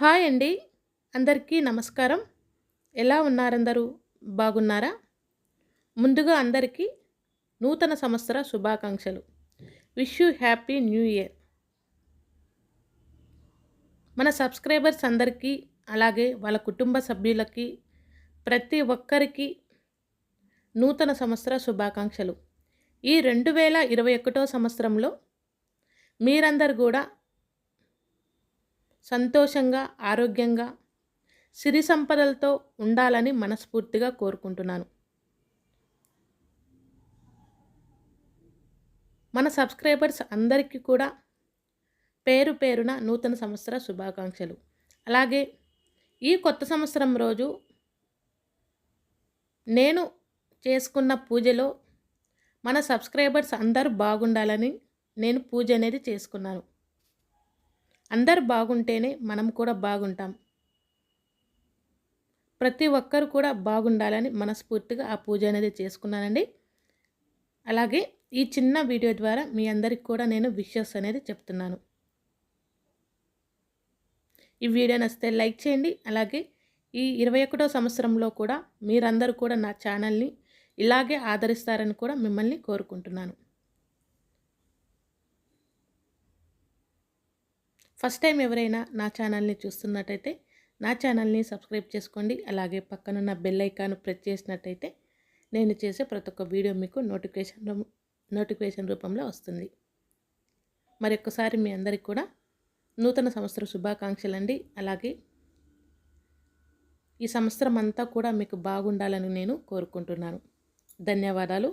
Hi అండి. అందరికీ నమస్కారం. ఎలా ఉన్నారందరూ? బాగున్నారా? ముందుగా అందరికీ నూతన సంవత్సర శుభాకాంక్షలు. Wish you happy new year మన సబ్స్క్రైబర్స్ అందరికీ అలాగే వాళ్ళ కుటుంబ సభ్యులకి ప్రతి ఒక్కరికి నూతన సంవత్సర శుభాకాంక్షలు. ఈ రెండు వేల ఇరవై ఒకటో సంవత్సరంలో మీరందరు కూడా సంతోషంగా ఆరోగ్యంగా సిరి సంపదలతో ఉండాలని మనస్ఫూర్తిగా కోరుకుంటున్నాను. మన సబ్స్క్రైబర్స్ అందరికీ కూడా పేరు పేరున నూతన సంవత్సర శుభాకాంక్షలు. అలాగే ఈ కొత్త సంవత్సరం రోజు నేను చేసుకున్న పూజలో మన సబ్స్క్రైబర్స్ అందరూ బాగుండాలని నేను పూజ అనేది చేసుకున్నాను. అందరు బాగుంటేనే మనం కూడా బాగుంటాం. ప్రతి ఒక్కరు కూడా బాగుండాలని మనస్ఫూర్తిగా ఆ పూజ అనేది చేసుకున్నానండి. అలాగే ఈ చిన్న వీడియో ద్వారా మీ అందరికి కూడా నేను విషెస్ అనేది చెప్తున్నాను. ఈ వీడియో నచ్చితే లైక్ చేయండి. అలాగే ఈ ఇరవై ఒకటో సంవత్సరంలో కూడా మీరందరూ కూడా నా ఛానల్ని ఇలాగే ఆదరిస్తారని కూడా మిమ్మల్ని కోరుకుంటున్నాను. ఫస్ట్ టైం ఎవరైనా నా ఛానల్ని చూస్తున్నట్టయితే నా ఛానల్ని సబ్స్క్రైబ్ చేసుకోండి. అలాగే పక్కనున్న బెల్ ఐకాన్ ప్రెస్ చేసినట్టయితే నేను చేసే ప్రతి ఒక్క వీడియో మీకు నోటిఫికేషన్ నోటిఫికేషన్ రూపంలో వస్తుంది. మరొకసారి మీ అందరికి కూడా నూతన సంవత్సర శుభాకాంక్షలు అండి అలాగే ఈ సంవత్సరం అంతా కూడా మీకు బాగుండాలని నేను కోరుకుంటున్నాను. ధన్యవాదాలు.